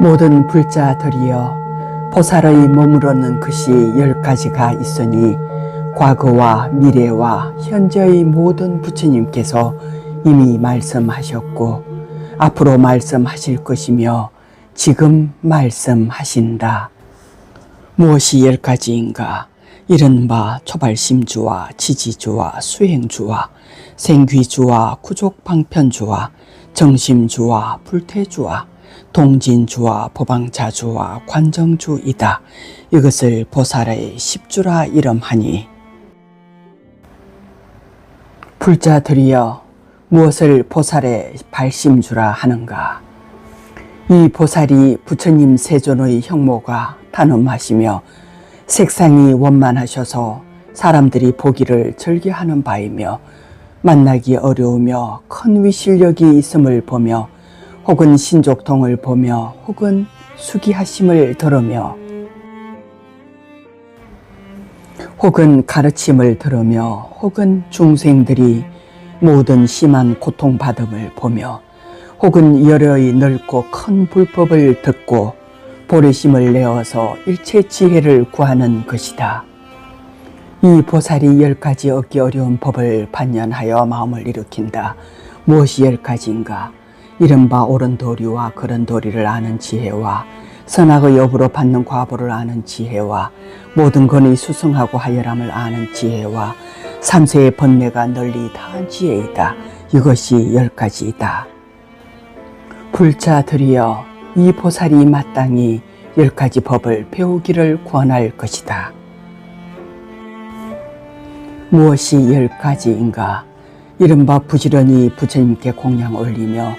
모든 불자들이여 보살의 머무르는 것이 열 가지가 있으니 과거와 미래와 현재의 모든 부처님께서 이미 말씀하셨고 앞으로 말씀하실 것이며 지금 말씀하신다. 무엇이 열 가지인가? 이른바 초발심주와 지지주와 수행주와 생귀주와 구족방편주와 정심주와 불태주와 동진주와 보방자주와 관정주이다. 이것을 보살의 십주라 이름하니 불자들이여 무엇을 보살의 발심주라 하는가? 이 보살이 부처님 세존의 형모가 단음하시며 색상이 원만하셔서 사람들이 보기를 즐겨하는 바이며 만나기 어려우며 큰 위실력이 있음을 보며 혹은 신족통을 보며 혹은 수기하심을 들으며 혹은 가르침을 들으며 혹은 중생들이 모든 심한 고통받음을 보며 혹은 여러의 넓고 큰 불법을 듣고 보리심을 내어서 일체 지혜를 구하는 것이다. 이 보살이 열 가지 얻기 어려운 법을 반연하여 마음을 일으킨다. 무엇이 열 가지인가? 이른바 옳은 도리와 그런 도리를 아는 지혜와 선악의 업으로 받는 과보를 아는 지혜와 모든 건의 수승하고 하열함을 아는 지혜와 삼세의 번뇌가 널리 다한 지혜이다. 이것이 열 가지이다. 불자들이여 이 보살이 마땅히 열 가지 법을 배우기를 권할 것이다. 무엇이 열 가지인가? 이른바 부지런히 부처님께 공양 올리며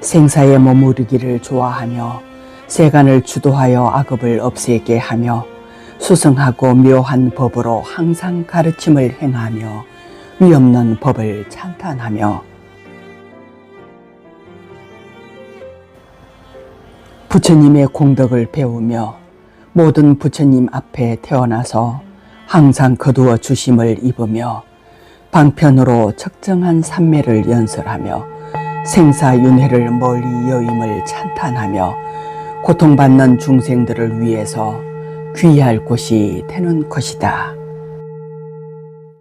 생사에 머무르기를 좋아하며 세간을 주도하여 악업을 없애게 하며 수승하고 묘한 법으로 항상 가르침을 행하며 위없는 법을 찬탄하며 부처님의 공덕을 배우며 모든 부처님 앞에 태어나서 항상 거두어 주심을 입으며 방편으로 적정한 삼매를 연설하며 생사윤회를 멀리 여임을 찬탄하며 고통받는 중생들을 위해서 귀할 곳이 되는 것이다.